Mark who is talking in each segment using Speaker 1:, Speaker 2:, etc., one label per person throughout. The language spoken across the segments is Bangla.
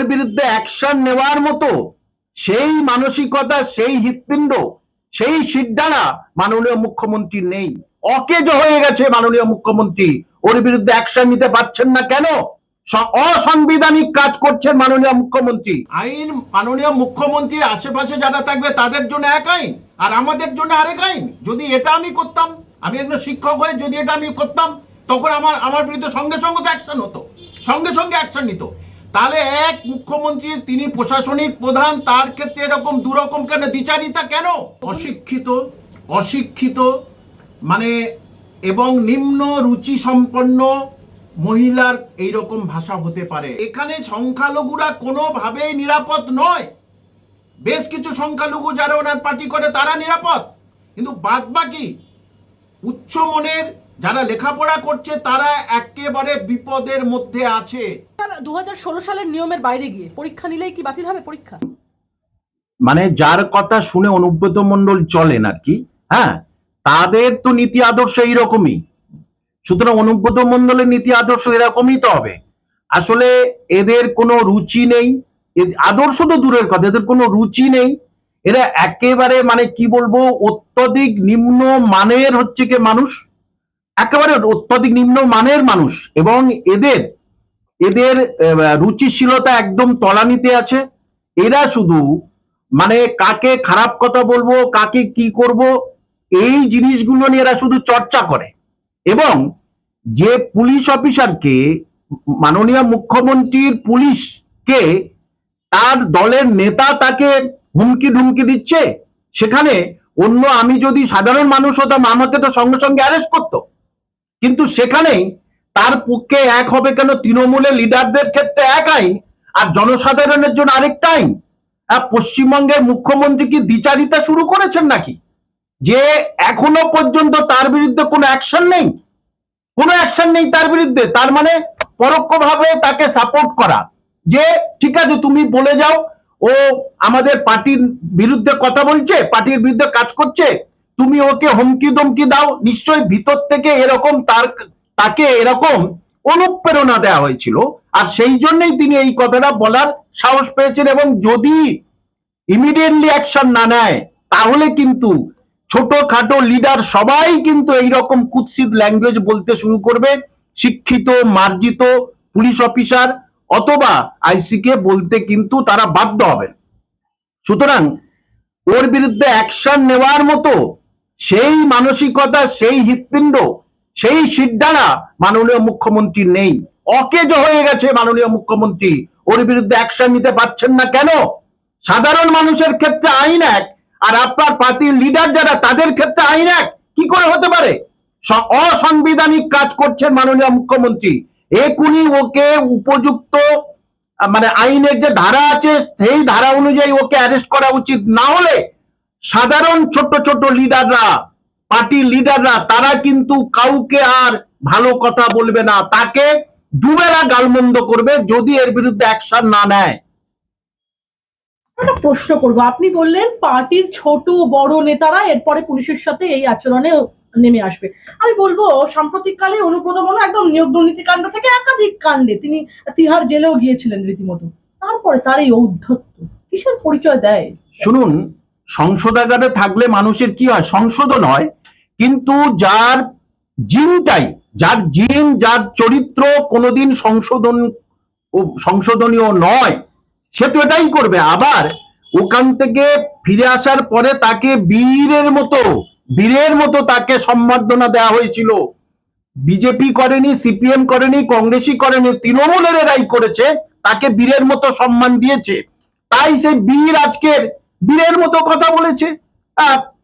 Speaker 1: ওর বিরুদ্ধে অ্যাকশন নেওয়ার মতো সেই মানসিকতা, সেই হৃৎপিণ্ড, সেই সিদ্ধারা মাননীয় মুখ্যমন্ত্রী নেই। অকেজ হয়ে গেছে মাননীয় মুখ্যমন্ত্রী। ওর বিরুদ্ধে অ্যাকশন নিতে পারছেন না কেন? অসাংবিধানিক কাজ করছেন মাননীয় মুখ্যমন্ত্রী। আইন, মাননীয় মুখ্যমন্ত্রীর আশেপাশে যারা থাকবে, তাদের জন্য এক আইন, আর আমাদের জন্য আরেক আইন। যদি এটা আমি করতাম, আমি একজন শিক্ষক হয়ে যদি এটা আমি করতাম, তখন আমার আমার বিরুদ্ধে সঙ্গে সঙ্গে তো অ্যাকশন হতো। সঙ্গে সঙ্গে অ্যাকশন নিত। তাহলে এক মুখ্যমন্ত্রীর তিনি প্রশাসনিক প্রধান, তার ক্ষেত্রে এরকম দুরকম কেন? দ্বিচারিতা কেন? অশিক্ষিত অশিক্ষিত মানে এবং নিম্ন রুচি সম্পন্ন মহিলার এইরকম ভাষা হতে পারে। এখানে সংখ্যালঘুরা কোনোভাবেই নিরাপদ নয়। বেশ কিছু সংখ্যালঘু যারা ওনার পার্টি করে, তারা নিরাপদ। কিন্তু বাদ বাকি উচ্চ মনের যারা লেখাপড়া করছে তারা একেবারে বিপদের মধ্যে আছে।
Speaker 2: দু হাজার ষোলো সালের নিয়মের বাইরে গিয়ে পরীক্ষা নিলেই কি বাতিল হবে পরীক্ষা?
Speaker 1: মানে যার কথা শুনে অনুব্রত মন্ডল চলেন আর কি হ্যাঁ? তাদের তো নীতি আদর্শ এইরকমই। সুতরাং অনুব্রত মন্ডলের নীতি আদর্শ এরকমই তো হবে। আসলে এদের কোনো রুচি নেই। আদর্শ তো দূরের কথা এদের কোনো রুচি নেই। এরা একেবারে মানে কি বলব অত্যধিক নিম্ন মানের হচ্ছে কি মানুষ। একেবারে অত্যধিক নিম্ন মানের মানুষ এবং এদের এদের রুচিশীলতা একদম তলানিতে আছে। এরা শুধু মানে কাকে খারাপ কথা বলব, কাকে কি করব, এই জিনিসগুলো নিয়ে এরা শুধু চর্চা করে। এবং যে পুলিশ অফিসারকে, মাননীয় মুখ্যমন্ত্রীর পুলিশকে তার দলের নেতা তাকে হুমকি ধুমকি দিচ্ছে, সেখানে অন্য আমি যদি সাধারণ মানুষ হতাম, আমাকে তো সঙ্গে সঙ্গে অ্যারেস্ট করতো। কিন্তু সেখানেই তার পক্ষে এক হবে কেন? তৃণমূলের লিডারদের ক্ষেত্রে এক আইন আর জনসাধারণের জন্য আরেকটা আইন আর পশ্চিমবঙ্গের মুখ্যমন্ত্রী কি দ্বিচারিতা শুরু করেছেন নাকি? যে এখনও পর্যন্ত তার বিরুদ্ধে কোনো অ্যাকশন নেই। কোনো অ্যাকশন নেই তার বিরুদ্ধে। তার মানে পরোক্ষভাবে তাকে সাপোর্ট করা। যে, ঠিক আছে, তুমি বলে যাও, ও আমাদের পার্টির বিরুদ্ধে কথা বলছে, পার্টির বিরুদ্ধে কাজ করছে তুমি ওকে হুমকি দমকি দাও, নিশ্চয়ই ভিতর থেকে এরকম তার, তাকে এরকম অনুপ্রেরণা দেওয়া হয়েছিল। আর সেই জন্যই তিনি এই কথাটা বলার সাহস পেয়েছেন এবং যদি ইমিডিয়েটলি অ্যাকশন না নেয়, তাহলে কিন্তু ছোটখাটো লিডার সবাই কিন্তু এই রকম কুৎসিত ল্যাঙ্গুয়েজ বলতে শুরু করবে। শিক্ষিত, মার্জিত পুলিশ অফিসার অথবা আইসিকে বলতে কিন্তু তারা বাধ্য হবেন। সুতরাং ওর বিরুদ্ধে অ্যাকশন নেওয়ার মতো সেই মানসিকতা, সেই হৃৎপিণ্ড, সেই সিদ্ধারা মাননীয় মুখ্যমন্ত্রী নেই। অকেজ হয়ে গেছে মাননীয় মুখ্যমন্ত্রী। ওর বিরুদ্ধে অ্যাকশন নিতে পারছেন না কেন? সাধারণ মানুষের ক্ষেত্রে আইন এক, আর আপনার পার্টির লিডার যারা, তাদের ক্ষেত্রে আইন এক। কি করে হতে পারে? অসাংবিধানিক কাজ করছেন মাননীয় মুখ্যমন্ত্রী। একুনি ওকে উপযুক্ত মানে আইনের যে ধারা আছে, সেই ধারা অনুযায়ী ওকে অ্যারেস্ট করা উচিত। না হলে সাধারণ ছোট ছোট লিডাররা পার্টির লিডাররা তারা কিন্তু কাউকে আর ভালো কথা বলবে না। তাকে দুবেলা গালমন্দ করবে যদি এর বিরুদ্ধে অ্যাকশন না নেয়।
Speaker 2: একটা প্রশ্ন করব। আপনি বললেন পার্টির ছোট বড় নেতারা এরপরে পুলিশের সাথে এই আচরণে নেমে আসবে। আমি বলব সাম্প্রতিককালে অনুব্রত মনে একদম নিয়োগ দুর্নীতি কাণ্ড থেকে একাধিক কাণ্ডে। তিনি তিহার জেলেও গিয়েছিলেন রীতিমতো। তারপরে তার এই ঔদ্ধত্য কিসের পরিচয় দেয়?
Speaker 1: শুনুন সংশোধনাগারে থাকলে মানুষের কি হয়? সংশোধন হয়। কিন্তু যার জিনটাই, যার জিন, যার চরিত্র কোনোদিন সংশোধন সংশোধনীয় নয়, সে তো এটাই করবে। আবার ওখান থেকে ফিরে আসার পরে তাকে বীরের মতো বীরের মতো তাকে সম্বর্ধনা দেওয়া হয়েছিল। বিজেপি করেনি, সিপিএম করেনি, কংগ্রেসই করেনি, তৃণমূলের এরাই করেছে, তাকে বীরের মতো সম্মান দিয়েছে। তাই সেই বীর আজকের বীরের মতো কথা বলেছে।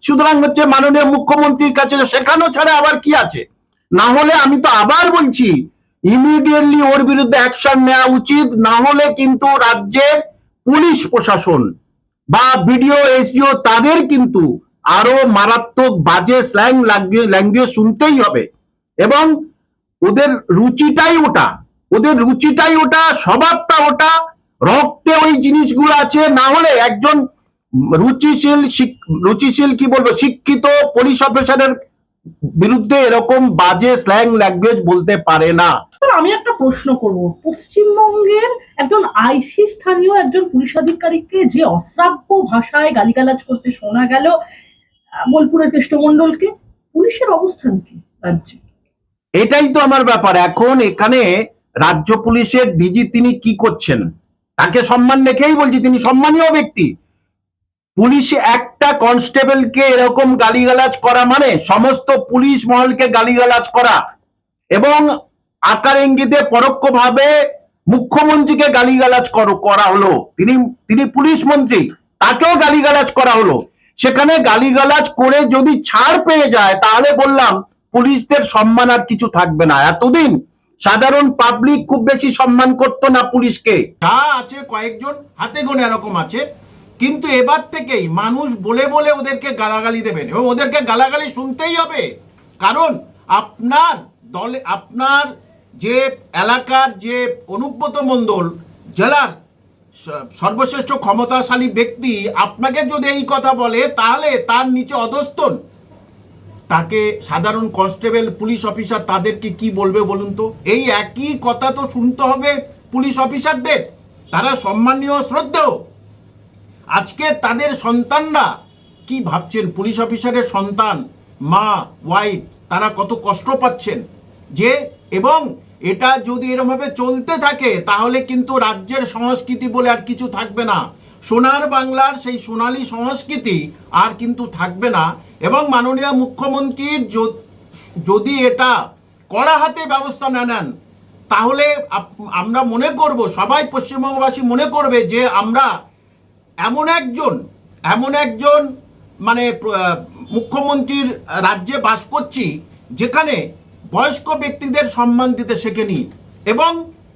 Speaker 1: সুতরাং হচ্ছে মাননীয় মুখ্যমন্ত্রীর কাছে শেখানো ছাড়া আবার কি আছে? না হলে আমি তো আবার বলছি ইমিডিয়েটলি ওর বিরুদ্ধে অ্যাকশন নেওয়া উচিত, না হলে কিন্তু রাজ্যের পুলিশ প্রশাসন বা বিডিও, এসডিও তাদের কিন্তু আরও মারাত্মক বাজে স্ল্যাং ল্যাঙ্গুয়েজ শুনতেই হবে। এবং ওদের রুচিটাই ওটা, ওদের রুচিটাই ওটা, স্বভাবটা ওটা, রক্তে ওই জিনিসগুলো আছে, না হলে একজন রুচিশীল রুচিশীল কি বলব? শিক্ষিত পুলিশ অফিসারের বিরুদ্ধে এরকম বাজে স্ল্যাং ল্যাঙ্গুয়েজ বলতে পারে না।
Speaker 2: আমি একটা প্রশ্ন করব। পশ্চিমবঙ্গের একজন আইসি স্থানীয় একজন পুলিশ আধিকারিককে যে অশ্রাব্য ভাষায় গালিগালাজ করতে শোনা গেল বোলপুরের কৃষ্ণমন্ডলকে পুলিশের অবস্থান কি রাজ্যে?
Speaker 1: এটাই তো আমার ব্যাপার। এখন এখানে রাজ্য পুলিশের ডিজি তিনি কি করছেন? তাকে সম্মান রেখেই বলছি তিনি সম্মানীয় ব্যক্তি। পুলিশ একটা কনস্টেবলকে এরকম গালিগালাজ করা মানে সমস্ত পুলিশ মহলকে গালিগালাজ করা। এবং আকার ইঙ্গিতে পরোক্ষভাবে মুখ্যমন্ত্রীকে গালিগালাজ কর- হলো। তিনি তিনি পুলিশ মন্ত্রী, তাকেও গালিগালাজ করা হলো। সেখানে গালিগালাজ করে যদি ছাড় পেয়ে যায়, তাহলে বললাম পুলিশদের সম্মান আর কিছু থাকবে না। এতদিন সাধারণ পাবলিক খুব বেশি সম্মান করতো না পুলিশকে। যা আছে কয়েকজন হাতে গোনে এরকম আছে। কিন্তু এবার থেকেই মানুষ বলে বলে ওদেরকে গালাগালি দেবেন এবং ওদেরকে গালাগালি শুনতেই হবে। কারণ আপনার দলে, আপনার যে এলাকার যে অনুব্রত মণ্ডল, জেলার সর্বশ্রেষ্ঠ ক্ষমতাশালী ব্যক্তি, আপনাকে যদি এই কথা বলে, তাহলে তার নিচে অধস্তন। তাকে সাধারণ কনস্টেবল, পুলিশ অফিসার তাদেরকে কি বলবে বলুন তো? এই একই কথা তো শুনতে হবে পুলিশ অফিসারদের। তারা সম্মানীয়, শ্রদ্ধেয়। আজকে তাদের সন্তানরা কি ভাবছেন? পুলিশ অফিসারের সন্তান, মা, ওয়াইফ, তারা কত কষ্ট পাচ্ছেন? যে এবং এটা যদি এরমভাবে চলতে থাকে, তাহলে কিন্তু রাজ্যের সংস্কৃতি বলে আর কিছু থাকবে না। সোনার বাংলার সেই সোনালী সংস্কৃতি আর কিন্তু থাকবে না এবং মাননীয় মুখ্যমন্ত্রীর যদি এটা কড়া হাতে ব্যবস্থা না নেন, তাহলে আমরা মনে করব, সবাই পশ্চিমবঙ্গবাসী মনে করবে যে আমরা এমন একজন এমন একজন মানে মুখ্যমন্ত্রীর রাজ্যে বাস করছি, যেখানে বয়স্ক ব্যক্তিদের সম্মান দিতে শেখেনি এবং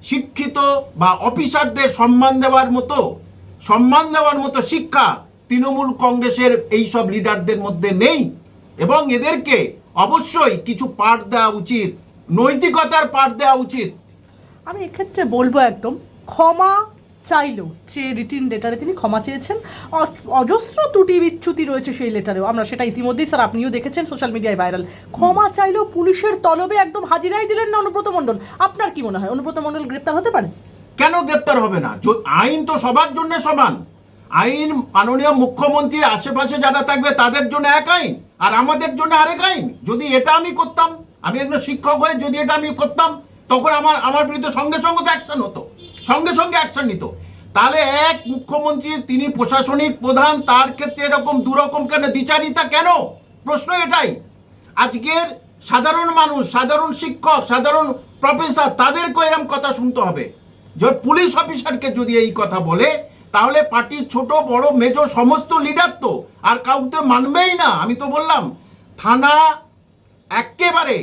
Speaker 1: শিক্ষিত বা অফিসারদের সম্মান দেওয়ার মতো, সম্মান দেওয়ার মতো শিক্ষা তৃণমূল কংগ্রেসের এই সব লিডারদের মধ্যে নেই এবং এদেরকে অবশ্যই কিছু পাঠ দেওয়া উচিত, নৈতিকতার পাঠ দেওয়া উচিত।
Speaker 2: আমি এক্ষেত্রে বলব একদম, ক্ষমা চাইলো সে রিটিন লেটারে তিনি ক্ষমা চেয়েছেন, অজ- অজস্র ত্রুটি বিচ্যুতি রয়েছে সেই লেটারেও আমরা সেটা ইতিমধ্যেই স্যার আপনিও দেখেছেন সোশ্যাল মিডিয়ায় ভাইরাল ক্ষমা চাইলেও পুলিশের তলবে একদম হাজিরাই দিলেন না অনুব্রত মণ্ডল। আপনার কি মনে হয়, অনুব্রত মণ্ডল গ্রেপ্তার হতে পারে?
Speaker 1: কেন গ্রেপ্তার হবে না? আইন তো সবার জন্য সমান। আইন মাননীয় মুখ্যমন্ত্রীর আশেপাশে যারা থাকবে, তাদের জন্য এক আইন, আর আমাদের জন্য আরেক আইন। যদি এটা আমি করতাম, আমি একজন শিক্ষক হয়ে যদি এটা আমি করতাম, তখন আমার আমার বিরুদ্ধে সঙ্গে সঙ্গে তো অ্যাকশন হতো। সঙ্গে সঙ্গে অ্যাকশন নিত। তাহলে এক মুখ্যমন্ত্রীর তিনি প্রশাসনিক প্রধান, তার ক্ষেত্রে এরকম দুরকম কেন? দ্বিচারিতা কেন? প্রশ্ন এটাই। আজকের সাধারণ মানুষ, সাধারণ শিক্ষক, সাধারণ প্রফেসর তাদেরকেও এরকম কথা শুনতে হবে। যে পুলিশ অফিসারকে যদি এই কথা বলে, তাহলে পার্টির ছোট, বড় মেজর সমস্ত লিডার তো, আর কাউকে মানবেই না। আমি তো বললাম, থানা একেবারে,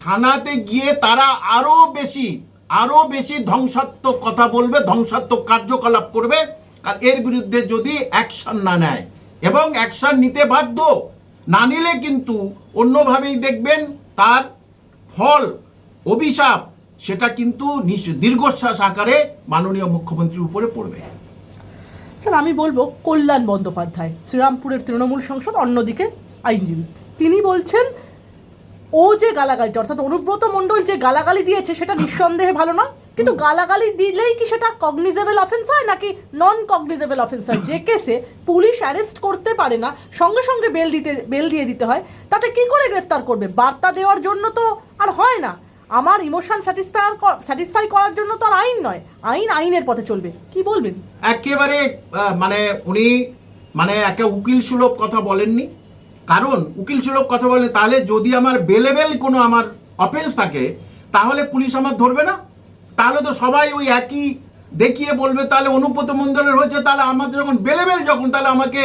Speaker 1: থানাতে গিয়ে তারা আরও বেশি আরও বেশি ধ্বংসাত্মক কথা বলবে, ধ্বংসাত্মক কার্যকলাপ করবে। আর এর বিরুদ্ধে যদি অ্যাকশন না নেয় এবং অ্যাকশন নিতে বাধ্য না নিলে কিন্তু অন্যভাবেই দেখবেন তার ফল, অভিশাপ, সেটা কিন্তু দীর্ঘশ্বাস আকারে মাননীয় মুখ্যমন্ত্রীর উপরে পড়বে।
Speaker 2: স্যার, আমি বলব কল্যাণ বন্দ্যোপাধ্যায়, শ্রীরামপুরের তৃণমূল সংসদ, অন্যদিকে আইনজীবী। তিনি বলছেন ও যে গালাগালিটা অর্থাৎ অনুব্রত মণ্ডল যে গালাগালি দিয়েছে সেটা নিঃসন্দেহে ভালো না কিন্তু গালাগালি দিলেই কি সেটা কগনিজেবল অফেন্স হয় নাকি নন কগনিজেবল অফেন্স হয়? যে কেসে পুলিশ অ্যারেস্ট করতে পারে না সঙ্গে সঙ্গে বেল দিতে বেল দিয়ে দিতে হয় তাতে কি করে গ্রেফতার করবে? বার্তা দেওয়ার জন্য তো আর হয় না। আমার ইমোশন স্যাটিসফাই স্যাটিসফাই করার জন্য তো আর আইন নয়। আইন আইনের পথে চলবে। কি বলবেন?
Speaker 1: একেবারে মানে উনি মানে একটা উকিল সুলভ কথা বলেননি। কারণ উকিল সুলভ কথা বলেন তাহলে যদি আমার বেলেবেল কোনো আমার অফেন্স থাকে, তাহলে পুলিশ আমার ধরবে না? তাহলে তো সবাই ওই একই দেখিয়ে বলবে, তাহলে অনুব্রত মন্ডলের হয়েছে, তাহলে আমাদের যখন বেলেবেল যখন, তাহলে আমাকে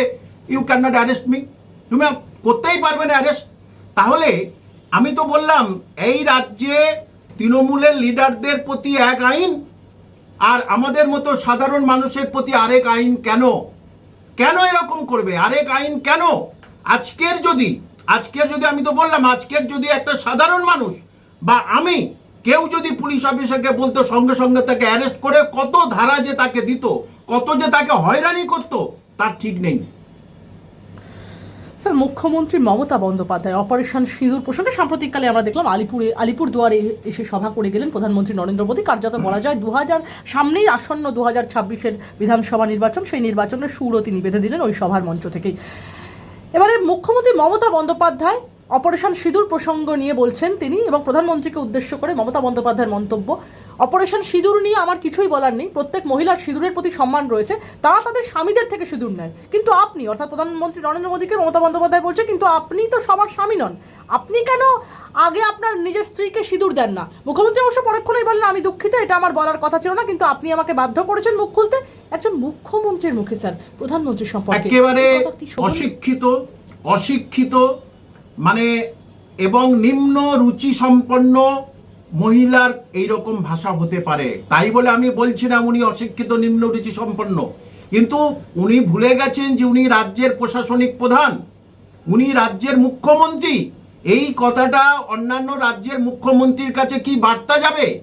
Speaker 1: you can not arrest me তুমি করতেই পারবে না অ্যারেস্ট তাহলে আমি তো বললাম, এই রাজ্যে তৃণমূলের লিডারদের প্রতি এক আইন, আর আমাদের মতো সাধারণ মানুষের প্রতি আরেক আইন কেন? কেন এরকম করবে? আরেক আইন কেন? আজকের যদি আজকের যদি আমি তো বললাম, আজকের যদি একটা সাধারণ মানুষ বা আমি কেউ যদি পুলিশ অফিসারকে বলতো, সঙ্গে সঙ্গে তাকে অ্যারেস্ট করে কত ধারা যে তাকে দিত, কত যে তাকে হয়রানি করতো, তার ঠিক নেই।
Speaker 2: স্যার, মুখ্যমন্ত্রী মমতা বন্দ্যোপাধ্যায় অপারেশন সিঁদুর প্রসঙ্গে সাম্প্রতিককালে আমরা দেখলাম আলিপুরে আলিপুর দুয়ারে এসে সভা করে গেলেন প্রধানমন্ত্রী নরেন্দ্র মোদী। কার্যত বলা যায় দু হাজার সামনেই আসন্ন দু হাজার ছাব্বিশের বিধানসভা নির্বাচন, সেই নির্বাচনের সুরও তিনি বেঁধে দিলেন ওই সভার মঞ্চ থেকেই। এবারে মুখ্যমন্ত্রী মমতা বন্দ্যোপাধ্যায় অপারেশন সিঁদুর প্রসঙ্গ নিয়ে বলছেন তিনি এবং প্রধানমন্ত্রীকে উদ্দেশ্য করে মমতা বন্দ্যোপাধ্যায়ের মন্তব্য। অপারেশন সিঁদুর নিয়ে আমার কিছুই বলার নেই। প্রত্যেক মহিলার সিঁদুরের প্রতি সম্মান রয়েছে। তারা তাদের স্বামীদের থেকে সিঁদুর নেয়। কিন্তু আপনি অর্থাৎ প্রধানমন্ত্রী নরেন্দ্র মোদীকে মমতা বন্দ্যোপাধ্যায় বলছে কিন্তু আপনি তো সবার স্বামী নন। আপনি কেন আগে আপনার নিজের স্ত্রীকে সিঁদুর দেন না? মুখ্যমন্ত্রী অবশ্য পরক্ষণেই বললেন আমি দুঃখিত এটা আমার বলার কথা ছিল না কিন্তু আপনি আমাকে বাধ্য করেছেন মুখ খুলতে। একজন মুখ্যমন্ত্রীর মুখে স্যার প্রধানমন্ত্রী সম্পর্কে।
Speaker 1: একেবারে? অশিক্ষিত অশিক্ষিত মানে এবং নিম্ন রুচি সম্পন্ন মহিলার এইরকম ভাষা হতে পারে। তাই বলে আমি বলছি না উনি অশিক্ষিত, নিম্ন রুচি সম্পন্ন। কিন্তু উনি ভুলে গেছেন যে উনি রাজ্যের প্রশাসনিক প্রধান। উনি রাজ্যের মুখ্যমন্ত্রী। এই কথাটা অন্যান্য রাজ্যের মুখ্যমন্ত্রীর কাছে কি বার্তা যাবে?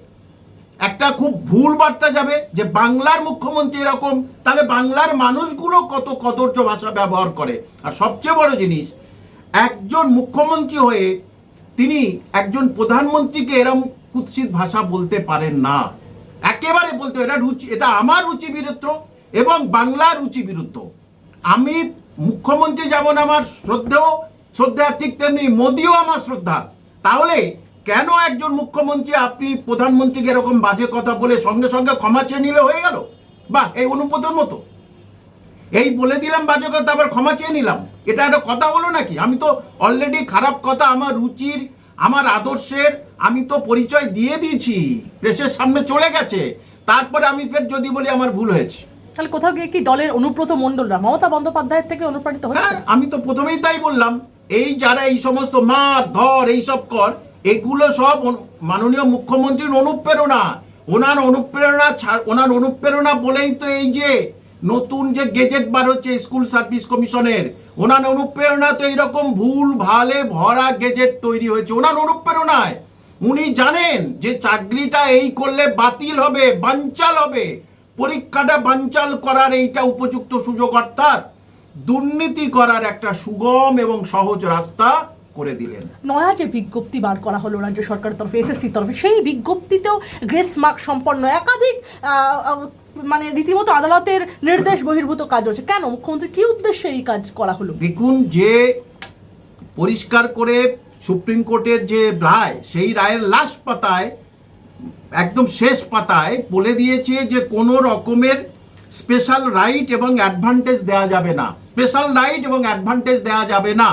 Speaker 1: একটা খুব ভুল বার্তা যাবে যে বাংলার মুখ্যমন্ত্রী এরকম। তাহলে বাংলার মানুষগুলো কত কদর্য ভাষা ব্যবহার করে। আর সবচেয়ে বড় জিনিস, একজন মুখ্যমন্ত্রী হয়ে তিনি একজন প্রধানমন্ত্রীকে এরম কুৎসিত ভাষা বলতে পারেন না। একেবারে বলতে এটা রুচি, এটা আমার রুচি বিরুদ্ধ এবং বাংলার রুচি বিরুদ্ধ। আমি মুখ্যমন্ত্রী যেমন আমার শ্রদ্ধেয় শ্রদ্ধা ঠিক তেমনি মোদিও আমার শ্রদ্ধা তাহলে কেন একজন মুখ্যমন্ত্রী, আপনি প্রধানমন্ত্রীকে এরকম বাজে কথা বলে সঙ্গে সঙ্গে ক্ষমা চেয়ে নিলে হয়ে গেল? বা এই অনুপতর মতো। এই বলে দিলাম বাজে কথা, আবার ক্ষমা চেয়ে নিলাম। এটা একটা কথা হলো নাকি? আমি তো অলরেডি খারাপ কথা, আমার রুচির আমার আদর্শের আমি তো পরিচয় দিয়ে দিয়েছি। প্রেসের সামনে চলে গেছে। তারপরে আমি ফের যদি বলি আমার ভুল হয়েছে।
Speaker 2: তাহলে কোথাও গিয়ে কি দলের অনুব্রত মণ্ডলরা মমতা বন্দ্যোপাধ্যায়ের থেকে অনুপ্রাণিত হচ্ছে?
Speaker 1: হ্যাঁ আমি তো প্রথমেই তাই বললাম এই যারা এই সমস্ত মার ধর এইসব কর এগুলো সব মাননীয় মুখ্যমন্ত্রীর অনুপ্রেরণা। ওনার অনুপ্রেরণা ছাড় ওনার অনুপ্রেরণা বলেই তো এই যে নতুন যে গেজেট বার হচ্ছে স্কুল সার্ভিস কমিশনের ওনার অনুপ্রেরণা তো এইরকম ভুল, ভালে, ভরা গেজেট তৈরি হয়েছে। ওনার অনুপ্রেরণায় উনি জানেন যে চাকরিটা এই করলে বাতিল হবে বানচাল হবে। পরীক্ষাটা বানচাল করার এইটা উপযুক্ত সুযোগ অর্থাৎ দুর্নীতি করার একটা সুগম এবং সহজ রাস্তা করে দিলেন।
Speaker 2: নয়া যে বিজ্ঞপ্তি বার করা হলো রাজ্য সরকারের তরফে এসএসসি তরফে, সেই বিজ্ঞপ্তিতেও গ্রেস মার্ক সম্পন্ন একাধিক মানে রীতিমতো আদালতের নির্দেশ বহির্ভূত কাজ রয়েছে। কেন? মুখ্যমন্ত্রী কি উদ্দেশ্যে এই কাজ করা হলো?
Speaker 1: দেখুন, যে পরিষ্কার করে সুপ্রিম কোর্টের যে রায়, সেই রায়ের লাস্ট পাতায়, একদম শেষ পাতায় বলে দিয়েছে যে কোনো রকমের স্পেশাল রাইট এবং অ্যাডভান্টেজ দেওয়া যাবে না। স্পেশাল রাইট এবং অ্যাডভান্টেজ দেওয়া যাবে না।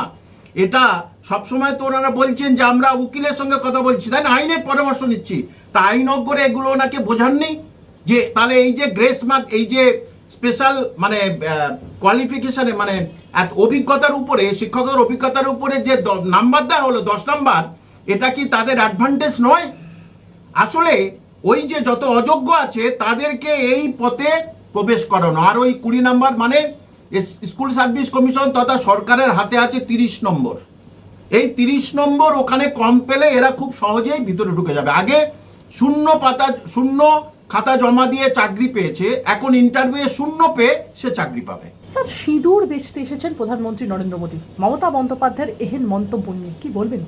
Speaker 1: এটা সবসময় তো ওনারা বলছেন যে আমরা উকিলের সঙ্গে কথা বলছি। তাই না? আইনের পরামর্শ নিচ্ছি। তা আইনজ্ঞরা এগুলো ওনাকে বোঝাননি। যে তাহলে এই যে গ্রেস মার্ক এই যে স্পেশাল মানে কোয়ালিফিকেশনে মানে এত অভিজ্ঞতার উপরে, শিক্ষকের অভিজ্ঞতার উপরে যে নাম্বার দেওয়া হলো, দশ নাম্বার এটা কি তাদের অ্যাডভান্টেজ নয়? আসলে ওই যে যত অযোগ্য আছে, তাদেরকে এই পথে প্রবেশ করানো। আর ওই কুড়ি নাম্বার মানে স্কুল সার্ভিস কমিশন তথা সরকারের হাতে আছে তিরিশ নম্বর এই তিরিশ নম্বর ওখানে কম পেলে এরা খুব সহজেই ভিতরে ঢুকে যাবে। আগে শূন্য পাতা, শূন্য খাতা জমা দিয়ে চাকরি পেয়েছে এখন ইন্টারভিউ শূন্য পেয়ে সে চাকরি পাবে।
Speaker 2: স্যার সিঁদুর বেচতে এসেছেন প্রধানমন্ত্রী নরেন্দ্র মোদী। মমতা বন্দ্যোপাধ্যায়ের এহেন মন্তব্য নিয়ে কি বলবেন?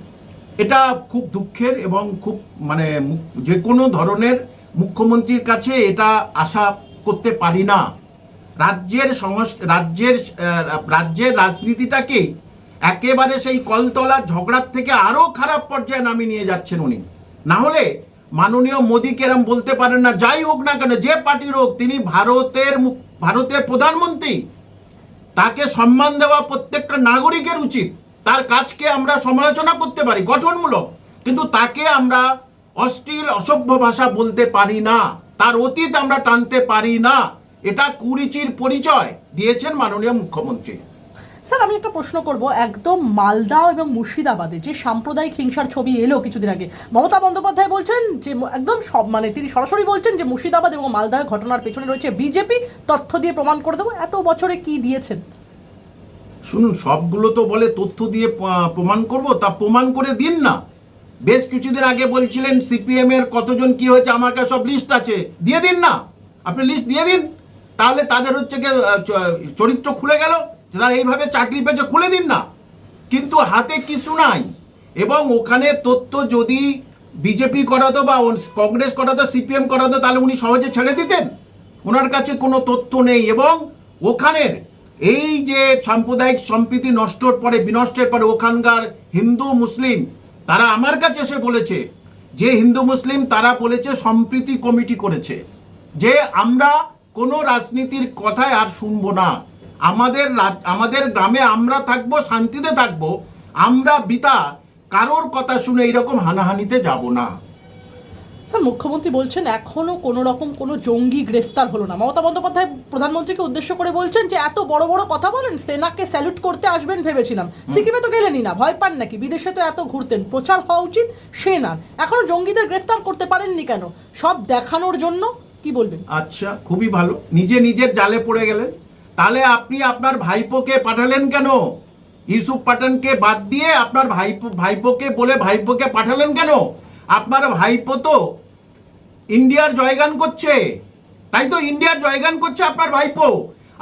Speaker 1: এটা খুব দুঃখের এবং খুব মানে যে কোনো ধরনের মুখ্যমন্ত্রীর কাছে এটা আশা করতে পারি না। রাজ্যের সংস রাজ্যের রাজ্যের রাজনীতিটাকে একেবারে সেই কলতলার ঝগড়ার থেকে আরও খারাপ পর্যায়ে নামিয়ে নিয়ে যাচ্ছেন উনি। না হলে মাননীয় মোদীকে এরম বলতে পারেন না, যাই হোক না কেন, যে পার্টির হোক তিনি ভারতের ভারতের প্রধানমন্ত্রী, তাকে সম্মান দেওয়া প্রত্যেকটা নাগরিকের উচিত। তার কাজকে আমরা সমালোচনা করতে পারি, গঠনমূলক, কিন্তু তাকে আমরা অশ্লীল, অসভ্য ভাষা বলতে পারি না, তার অতীত আমরা টানতে পারি না। এটা কুরিচির পরিচয় দিয়েছেন মাননীয় মুখ্যমন্ত্রী।
Speaker 2: স্যার, আমি একটা প্রশ্ন করব। একদম মালদা এবং মুর্শিদাবাদে যে সাম্প্রদায়িক হিংসার ছবি এলো কিছুদিন আগে, মমতা বন্দ্যোপাধ্যায় বলছেন যে, একদম সব মানে তিনি সরাসরি বলছেন যে, মুর্শিদাবাদ এবং মালদায় ঘটনার পেছনে রয়েছে বিজেপি, তথ্য দিয়ে প্রমাণ করে দেবো। এত বছরে কি দিয়েছেন?
Speaker 1: শুনুন, সবগুলো তো বলে তথ্য দিয়ে প্রমাণ করব, তা প্রমাণ করে দিন না। বেশ কিছুদিন আগে বলছিলেন সিপিএম এর কতজন কি হয়েছে, আমার কাছে সব লিস্ট আছে। দিয়ে দিন না। আপনি লিস্ট দিয়ে দিন। তাহলে তাদের হচ্ছে চরিত্র খুলে গেল। তারা এইভাবে চাকরি পেয়েছে, খুলে দিন না। কিন্তু হাতে কিছু নাই। এবং ওখানে তথ্য যদি বিজেপি করাতো বা কংগ্রেস করাতো সিপিএম করাতো, তাহলে উনি সহজে ছেড়ে দিতেন। ওনার কাছে কোনো তথ্য নেই। এবং ওখানের এই যে সাম্প্রদায়িক সম্প্রীতি নষ্টর পরে, বিনষ্টের পরে ওখানকার হিন্দু, মুসলিম, তারা আমার কাছে এসে বলেছে যে হিন্দু, মুসলিম, তারা বলেছে সম্প্রীতি কমিটি করেছে। যে আমরা কোনো রাজনীতির কথায় আর শুনব না। আমাদের আমাদের গ্রামে আমরা থাকব শান্তিতে থাকব আমরা বিতা কারোর কথা শুনে এইরকম হানাহানিতে যাব না।
Speaker 2: স্যার মুখ্যমন্ত্রী বলছেন এখনও কোনো রকম কোনো জঙ্গি গ্রেফতার হলো না। মমতা বন্দ্যোপাধ্যায় প্রধানমন্ত্রীকে উদ্দেশ্য করে বলছেন যে এত বড় বড় কথা বলেন সেনাকে স্যালুট করতে আসবেন ভেবেছিলাম। সিকিমে তো গেলেনই না ভয় পান নাকি? বিদেশে তো এত ঘুরতেন প্রচার হওয়া উচিত সেনার এখনও জঙ্গিদের গ্রেফতার করতে পারেননি কেন? সব দেখানোর জন্য কি বলবেন?
Speaker 1: আচ্ছা খুবই ভালো। নিজে নিজের জালে পড়ে গেলেন। তাহলে আপনি আপনার ভাইপোকে পাঠালেন কেন? ইউসুফ পাঠানকে বাদ দিয়ে আপনার ভাইপো ভাইপোকে বলে ভাইপোকে পাঠালেন কেন? আপনার ভাইপো তো ইন্ডিয়ার জয়গান করছে। তাই তো ইন্ডিয়ার জয়গান করছে আপনার ভাইপো।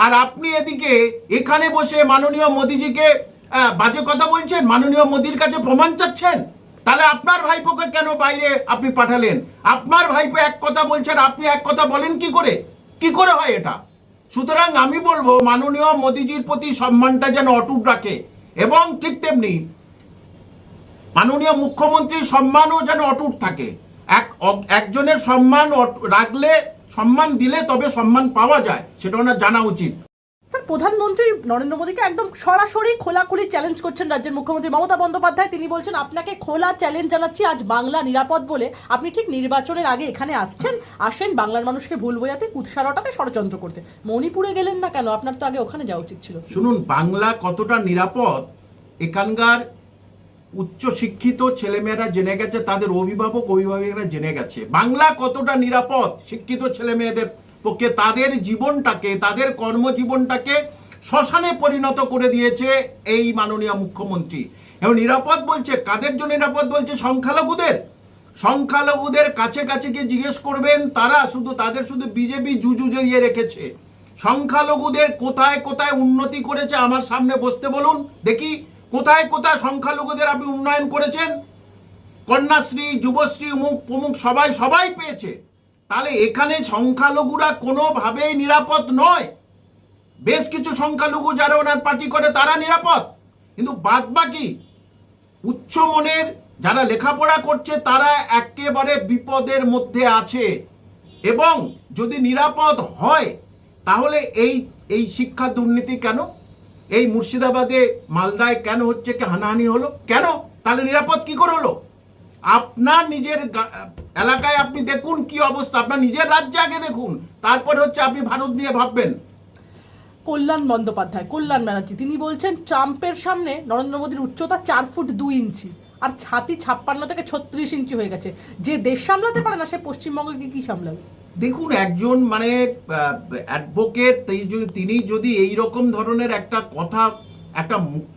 Speaker 1: আর আপনি এদিকে এখানে বসে মাননীয় মোদিজিকে বাজে কথা বলছেন, মাননীয় মোদির কাছে প্রমাণ চাচ্ছেন? তাহলে আপনার ভাইপোকে কেন বাইরে আপনি পাঠালেন? আপনার ভাইপো এক কথা বলছেন, আপনি এক কথা বলেন কি করে? কি করে হয় এটা? সুতরাং আমি বলব, মাননীয় মোদিজির প্রতি সম্মানটা যেন অটুট রাখে। এবং ঠিক তেমনি মাননীয় মুখ্যমন্ত্রীর সম্মানও যেন অটুট থাকে। এক একজনের সম্মান রাখলে, সম্মান দিলে তবে সম্মান পাওয়া যায়, সেটা ওনার জানা উচিত।
Speaker 2: প্রধানমন্ত্রী নরেন্দ্র মোদীকে একদম সরাসরি খোলাখুলি চ্যালেঞ্জ করছেন রাজ্যের মুখ্যমন্ত্রী মমতা বন্দ্যোপাধ্যায়। তিনি বলছেন, আপনাকে খোলা চ্যালেঞ্জ জানাচ্ছি, আজ বাংলা নিরাপদ বলে। আপনি ঠিক নির্বাচনের আগে এখানে আসছেন, আসেন বাংলার মানুষকে ভুল বোঝাতে কুৎসা ষড়যন্ত্র করতে। মণিপুরে গেলেন না কেন? আপনার তো আগে ওখানে যাওয়া উচিত ছিল।
Speaker 1: শুনুন, বাংলা কতটা নিরাপদ, এখানকার উচ্চ শিক্ষিত ছেলেমেয়েরা জেনে গেছে, তাদের অভিভাবক, অভিভাবকরা জেনে গেছে। বাংলা কতটা নিরাপদ, শিক্ষিত ছেলেমেয়েদের পক্ষে তাদের জীবনটাকে, তাদের কর্মজীবনটাকে শ্মশানে পরিণত করে দিয়েছে এই মাননীয় মুখ্যমন্ত্রী। এবং নিরাপদ বলছে, কাদের জন্য নিরাপদ বলছে? সংখ্যালঘুদের। সংখ্যালঘুদের কাছে কাছে গিয়ে জিজ্ঞেস করবেন, তারা শুধু, তাদের শুধু বিজেপি জুজু জড়িয়ে রেখেছে। সংখ্যালঘুদের কোথায় কোথায় উন্নতি করেছে, আমার সামনে বসতে বলুন, দেখি, কোথায় কোথায় সংখ্যালঘুদের আপনি উন্নয়ন করেছেন? কন্যাশ্রী, যুবশ্রী, অমুক, প্রমুখ, সবাই সবাই পেয়েছে। তাহলে এখানে সংখ্যালঘুরা কোনোভাবেই নিরাপদ নয়। বেশ কিছু সংখ্যালঘু যারা ওনার পার্টি করে, তারা নিরাপদ। কিন্তু বাদ বাকি উচ্চ মনের যারা লেখাপড়া করছে, তারা একেবারে বিপদের মধ্যে আছে। এবং যদি নিরাপদ হয়, তাহলে এই এই শিক্ষা দুর্নীতি কেন? এই মুর্শিদাবাদে, মালদায় কেন হচ্ছে কি হানাহানি হলো? কেন? তাহলে নিরাপদ কি করে হলো? আপনার নিজের এলাকায় আপনি দেখুন কি অবস্থা আপনার নিজের রাজ্যে আগে দেখুন তারপরে হচ্ছে আপনি ভারত নিয়ে ভাববেন।
Speaker 2: কল্যাণ বন্দ্যোপাধ্যায় কল্যাণ ব্যানার্জি তিনি বলছেন ট্রাম্পের সামনে নরেন্দ্র মোদীর উচ্চতা চার ফুট দুই ইঞ্চি আর ছাতি ছাপ্পান্ন থেকে ছত্রিশ ইঞ্চি হয়ে গেছে। যে দেশ সামলাতে পারে না সে পশ্চিমবঙ্গকে কি সামলাবে?
Speaker 1: দেখুন একজন মানে অ্যাডভোকেট তিনি যদি এই রকম ধরনের একটা কথা একটা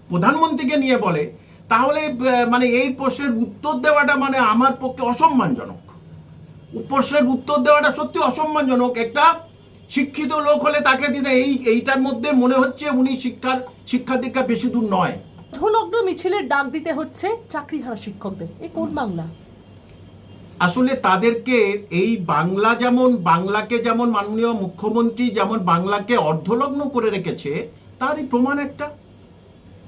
Speaker 1: প্রধানমন্ত্রীকে নিয়ে বলে তাহলে মানে এই প্রশ্নের উত্তর দেওয়াটা মানে আমার পক্ষে অসম্মানজনক। প্রশ্নের উত্তর দেওয়াটা সত্যি অসম্মানজনক। একটা শিক্ষিত লোক হলে তাকে দিতে এই এইটার মধ্যে মনে হচ্ছে উনি শিক্ষার শিক্ষা দীক্ষা বেশি দূর নয়।
Speaker 2: অর্ধনগ্ন মিছিলের ডাক দিতে হচ্ছে চাকরিহারা শিক্ষকদের। এই কোন বাংলা?
Speaker 1: আসলে তাদেরকে এই বাংলা যেমন বাংলাকে যেমন মাননীয় মুখ্যমন্ত্রী যেমন বাংলাকে অর্ধলগ্ন করে রেখেছে তারই প্রমাণ একটা।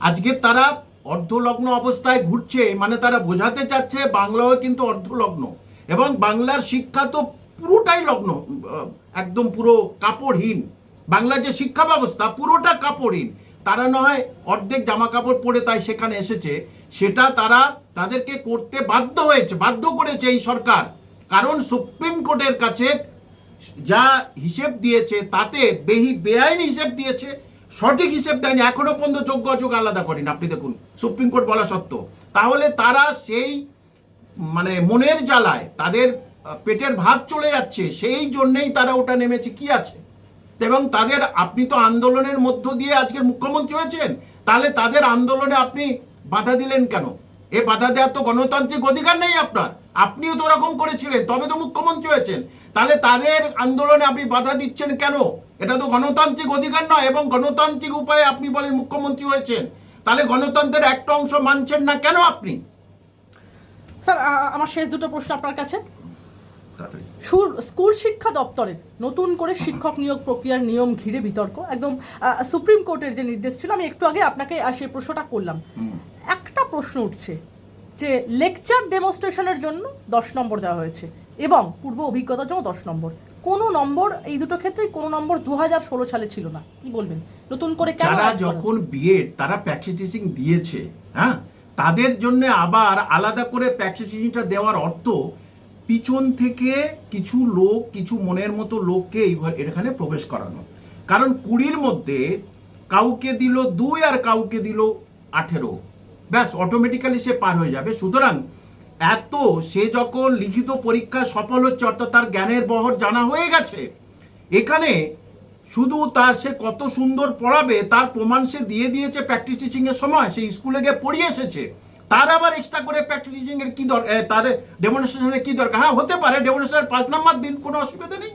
Speaker 1: আজকে তারা অর্ধলগ্ন অবস্থায় ঘুরছে মানে তারা বোঝাতে চাচ্ছে বাংলাও কিন্তু অর্ধলগ্ন। এবং বাংলার শিক্ষা তো পুরোটাই লগ্ন, একদম পুরো কাপড়হীন। বাংলার যে শিক্ষা ব্যবস্থা, পুরোটা কাপড়হীন। তারা নয় অর্ধেক জামা কাপড় পরে তাই সেখানে এসেছে। সেটা তারা তাদেরকে করতে বাধ্য হয়েছে, বাধ্য করেছে এই সরকার। কারণ সুপ্রিম কোর্টের কাছে যা হিসেব দিয়েছে, তাতে বেহি, বেআইন হিসেব দিয়েছে, সঠিক হিসেব দেয়নি। এখনও পর্যন্ত যোগ্য অযোগ্য আলাদা করেন। আপনি দেখুন, সুপ্রিম কোর্ট বলা সত্ত্বেও। তাহলে তারা সেই মানে মনের জ্বালায়, তাদের পেটের ভাত চলে যাচ্ছে, সেই জন্যেই তারা ওটা নেমেছে। কি আছে? এবং তাদের, আপনি তো আন্দোলনের মধ্য দিয়ে আজকের মুখ্যমন্ত্রী হয়েছেন, তাহলে তাদের আন্দোলনে আপনি বাধা দিলেন কেন? এ বাধা দেওয়ার তো গণতান্ত্রিক অধিকার নেই আপনার। আপনিও তো ওরকম করেছিলেন, তবে তো মুখ্যমন্ত্রী হয়েছেন। তাহলে তাদের আন্দোলনে আপনি বাধা দিচ্ছেন কেন? এটা তো গণতান্ত্রিক অধিকার নয়, এবং গণতান্ত্রিক উপায়ে আপনি বলেন মুখ্যমন্ত্রী হয়েছেন। তাহলে গণতন্ত্রের একটা অংশ মানছেন না কেন আপনি?
Speaker 2: স্যার আমার শেষ দুটো প্রশ্ন আপনার কাছে। স্কুল শিক্ষা দপ্তরের নতুন করে শিক্ষক নিয়োগ প্রক্রিয়ার নিয়ম ঘিরে বিতর্ক। একদম সুপ্রিম কোর্টের যে নির্দেশ ছিল আমি একটু আগে আপনাকে সেই প্রশ্নটা করলাম। একটা প্রশ্ন উঠছে যে লেকচার ডেমনস্ট্রেশনের জন্য দশ নম্বর দেওয়া হয়েছে এবং পূর্ব অভিজ্ঞতার জন্য দশ নম্বর। কোনো নম্বর এই দুটো ক্ষেত্রেই কোনো নম্বর দু হাজার ষোলো সালে ছিল না। কি বলবেন? নতুন করে
Speaker 1: যারা যখন বিএড তারা প্র্যাকটিসিং দিয়েছে হ্যাঁ? তাদের জন্য আবার আলাদা করে প্র্যাকটিসিংটা দেওয়ার অর্থ পিছন থেকে কিছু লোক, কিছু মনের মতো লোককে এই এখানে প্রবেশ করানো। কারণ কুড়ির মধ্যে কাউকে দিল দুই আর কাউকে দিল আঠেরো। ব্যাস অটোমেটিক্যালি সে পার হয়ে যাবে। সুতরাং এত, সে যখন লিখিত পরীক্ষা সফল হচ্ছে, অর্থাৎ তার জ্ঞানের বহর জানা হয়ে গেছে, এখানে শুধু তার সে কত সুন্দর পড়াবে, তার প্রমাণ সে দিয়ে দিয়েছে প্র্যাকটিস টিচিং এর সময়, সে স্কুলে গিয়ে পড়িয়ে এসেছে। তার আবার এক্সট্রা করে প্র্যাকটিস টিচিং এর কি দরকার তার ডেমনস্ট্রেশনের কি দরকার? হ্যাঁ হতে পারে ডেমনস্ট্রেশন পাঁচ নাম্বার দিন কোনো অসুবিধা নেই।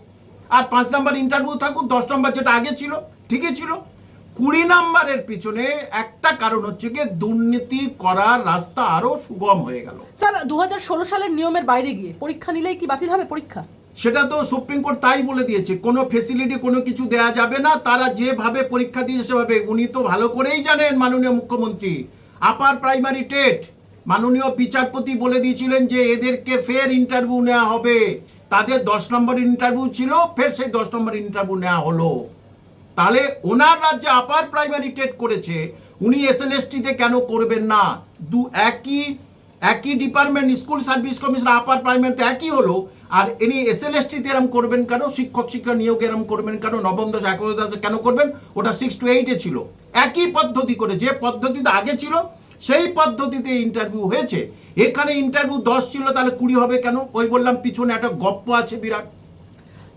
Speaker 1: আর পাঁচ নাম্বার ইন্টারভিউ থাকুক, দশ নাম্বার যেটা আগে ছিল, ঠিকই ছিল। কুড়ি নাম্বারের পিছনে একটা কারণ হচ্ছে গিয়ে দুর্নীতি করার রাস্তা আরও সুগম হয়ে গেল।
Speaker 2: স্যার দু হাজার ষোলো সালের নিয়মের বাইরে গিয়ে পরীক্ষা নিলেই কি বাতিল হবে পরীক্ষা?
Speaker 1: সেটা তো সুপ্রিম কোর্ট তাই বলে দিয়েছে, কোনো ফেসিলিটি কোনো কিছু দেয়া যাবে না, তারা যেভাবে পরীক্ষা দিয়েছে সেভাবে। উনি তো ভালো করেই জানেন, মাননীয় মুখ্যমন্ত্রী। আপার প্রাইমারি টেট, মাননীয় বিচারপতি বলে দিয়েছিলেন যে এদেরকে ফের ইন্টারভিউ নেওয়া হবে। তাদের দশ নম্বর ইন্টারভিউ ছিল, ফের সেই দশ নম্বর ইন্টারভিউ নেওয়া হলো। তাহলে ওনার রাজ্যে আপার প্রাইমারি টেট করেছে, উনি এস কেন করবেন না? দু একই একই department school service commission upper প্রাইমারিতে একই হলো। আর ইনি টিতে এরম করবেন কেন? শিক্ষক শিক্ষা নিয়োগ এরম করবেন কেন? নবম দশ একাদশ দশে কেন করবেন? ওটা সিক্স টু এইটে ছিল। একই পদ্ধতি করে যে পদ্ধতিতে আগে ছিল সেই পদ্ধতিতে ইন্টারভিউ হয়েছে। এখানে ইন্টারভিউ দশ ছিল তাহলে কুড়ি হবে কেন? ওই বললাম পিছনে একটা গপ্প আছে বিরাট।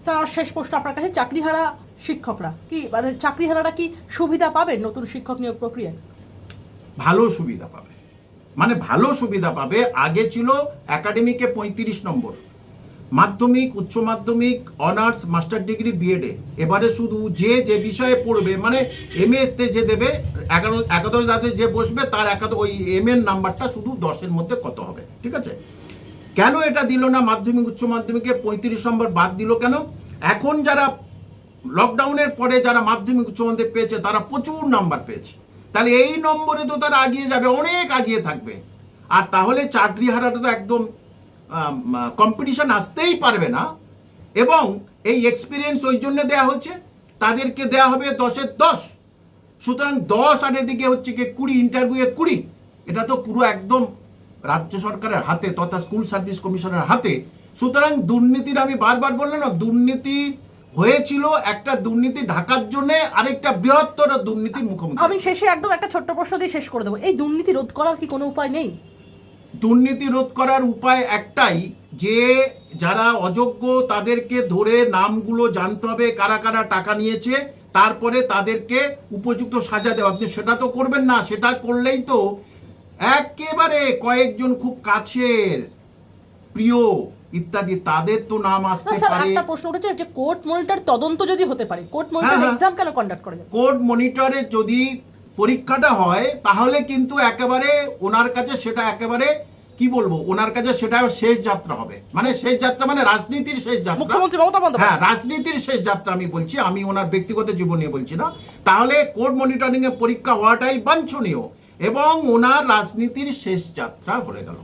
Speaker 2: স্যার আমার শেষ প্রশ্ন আপনার কাছে চাকরিহারা শিক্ষকরা কি মানে চাকরিহারারা কি সুবিধা পাবেন নতুন শিক্ষক নিয়োগ প্রক্রিয়ায়?
Speaker 1: ভালো সুবিধা পাবে। মানে ভালো সুবিধা পাবে। আগে ছিল একাডেমিকে পঁয়ত্রিশ নম্বর। মাধ্যমিক, উচ্চ মাধ্যমিক অনার্স মাস্টার ডিগ্রি বিএডে এবারে শুধু যে যে বিষয়ে পড়বে মানে এম এতে যে দেবে এগারো একাদশ দাঁতে যে বসবে, তার একাদশ, ওই এম এর নাম্বারটা শুধু দশের মধ্যে কত হবে, ঠিক আছে? কেন এটা দিল না মাধ্যমিক, উচ্চ মাধ্যমিকে? পঁয়ত্রিশ নম্বর বাদ দিল কেন? এখন যারা লকডাউনের পরে যারা মাধ্যমিক, উচ্চ মাধ্যমিক পেয়েছে, তারা প্রচুর নাম্বার পেয়েছে। তাহলে এই নম্বরে তো তারা আগিয়ে যাবে, অনেক আগিয়ে থাকবে। আর তাহলে চাকরি হারাটা তো একদম কম্পিটিশন আসতেই পারবে না। এবং এই এক্সপিরিয়েন্স ওই জন্য দেওয়া হচ্ছে, তাদেরকে দেওয়া হবে দশের দশ। সুতরাং দশ আর এদিকে হচ্ছে কি কুড়ি ইন্টারভিউয়ে কুড়ি। এটা তো পুরো একদম রাজ্য সরকারের হাতে তথা স্কুল সার্ভিস কমিশনের হাতে। সুতরাং দুর্নীতির আমি বারবার বললাম না, দুর্নীতি হয়েছিল একটা দুর্নীতি ঢাকার জন্য আরেকটা বৃহত্তর দুর্নীতির মুখোমুখি।
Speaker 2: আমি শেষে একদম একটা ছোট্ট প্রশ্ন দিয়ে শেষ করে দেবো। এই দুর্নীতি রোধ করার কি কোনো উপায় নেই?
Speaker 1: দুর্নীতি রোধ করার উপায় একটাই যে যারা অযোগ্য তাদেরকে ধরে নামগুলো জানতে হবে কারা কারা টাকা নিয়েছে তারপরে তাদেরকে উপযুক্ত সাজা দেওয়া। আপনি সেটা তো করবেন না সেটা করলেই তো একেবারে কয়েকজন খুব কাছের প্রিয় ইত্যাদি তাদের তো নাম আসতে পারে।
Speaker 2: একটা প্রশ্ন উঠেছে যে কোর্ট মনিটর তদন্ত যদি হতে পারে কোর্ট মনিটর
Speaker 1: হ্যাঁ, হ্যাঁ।
Speaker 2: এক্সাম কেন কন্ডাক্ট করে
Speaker 1: কোর্ট মনিটরের যদি পরীক্ষাটা হয় তাহলে কিন্তু একেবারে ওনার কাছে সেটা একেবারে কি বলব ওনার কাছে সেটা শেষ যাত্রা হবে। মানে শেষ যাত্রা মানে রাজনীতির শেষ যাত্রা।
Speaker 2: মুখ্যমন্ত্রী মমতা বন্দ্যোপাধ্যায়।
Speaker 1: হ্যাঁ রাজনীতির শেষ যাত্রা আমি বলছি আমি ওনার ব্যক্তিগত জীবন নিয়ে বলছি না। তাহলে কোর্ট মনিটরিং এর পরীক্ষা হওয়াটাই বাঞ্ছনীয় এবং ওনার রাজনীতির শেষ যাত্রা হয়ে গেল।